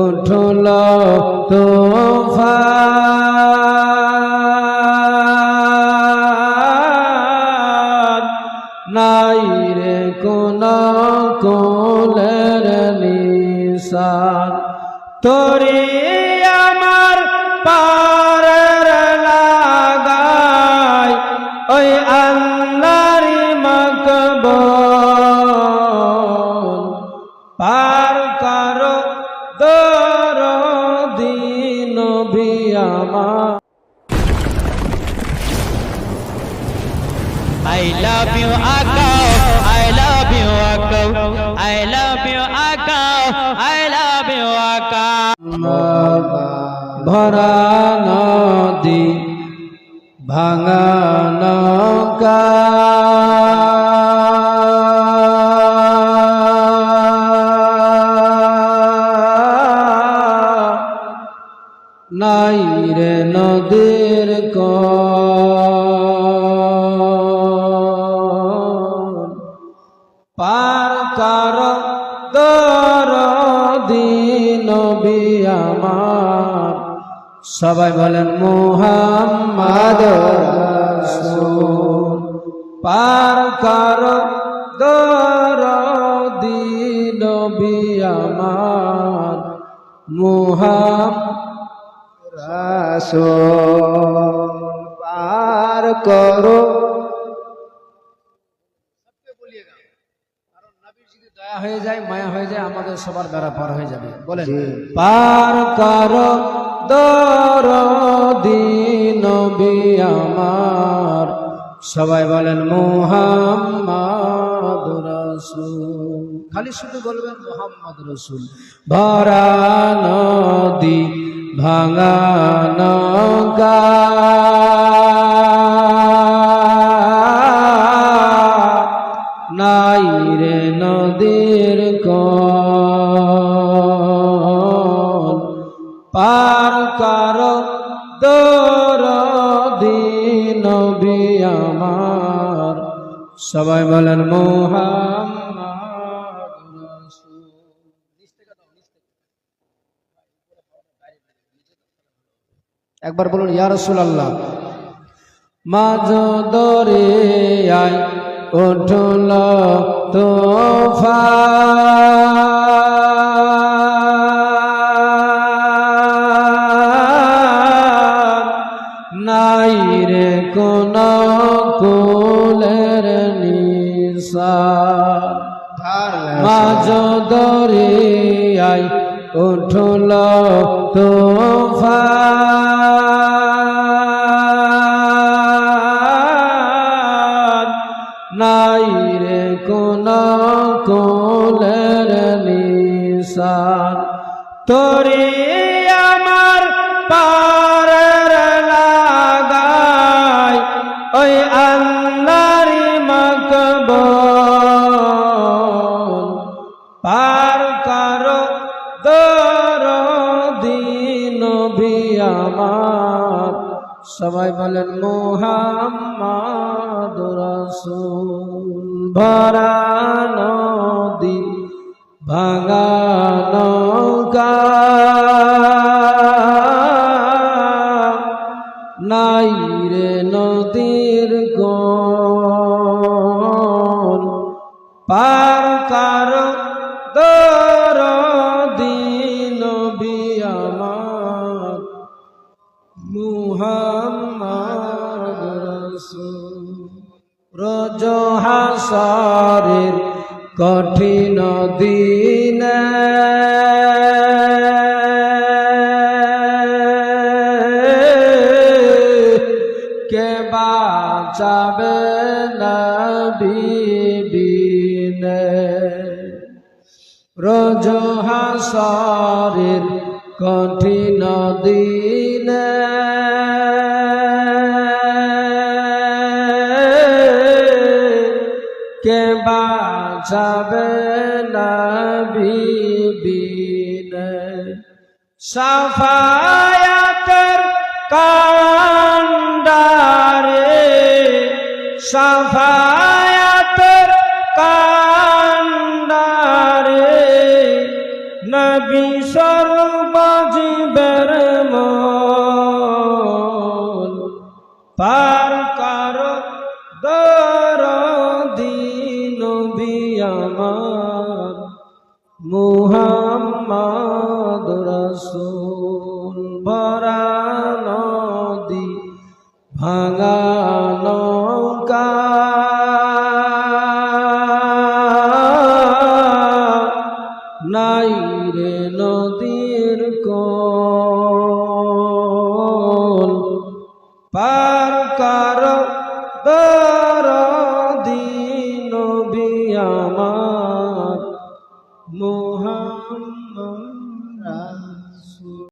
উঠল তোফান নাই রে কোন কোলের নিশান। তোরে আমার পারের লাগাই। ওই দিন আমার I love you, Akao. I love you, Akao. I love you, Akao. I love you, Akao. ভরা নদী ভাঙা নৌকা পার কর দর দিন আমার। সবাই বলেন, মোহাম্মদ। পার কর দর দিন আমার। মোহাম্মদ রাসূল। করো। দয়া হয়ে যায় মায়া হয়ে যায় আমাদের সবার দ্বারা পার হয়ে যাবে। বলেন। পার কর দর দিন আমার। সবাই বলেন মোহাম্মদ রসুল। খালি শুধু বলবেন মোহাম্মদ রসুল। ভরা নদী ভাঙা নৌকা। নাই রে নদীর পার কর দর দিন আমার। সবাই বলেন মোহাম্মদ একবার বলুন ইয়া রাসূলুল্লাহ। মাঝ দরে আয় উঠল তোফান নাই রে কোন কুলের নিশান মাঝ উঠল তোফান নাই রে কোন কোলের নিশান। তোরে আমার পারের লাগাই, ওই আল্লাহর মকবল। পার করো দর দিন আমার। সবাই বলেন মোহাম্মদ রসুল। ভরা নদী ভাঙা নৌকা। নাই নদীর কোন পার হাসরের কঠিন দিনে। কে বাঁচাবে না বিবিনে? রোজ হাসরের কঠিন দিনে। বাঁচাবে না বিবিনে। সাফায়াতের কান্ডারে সাফায়াতের কান্ডারে নবী গান বাজিবের মন পার আমার মুহাম্মদ রসুল। ভরা নদী ভাঙা নৌকা। নাই রে নদীর কোল। পার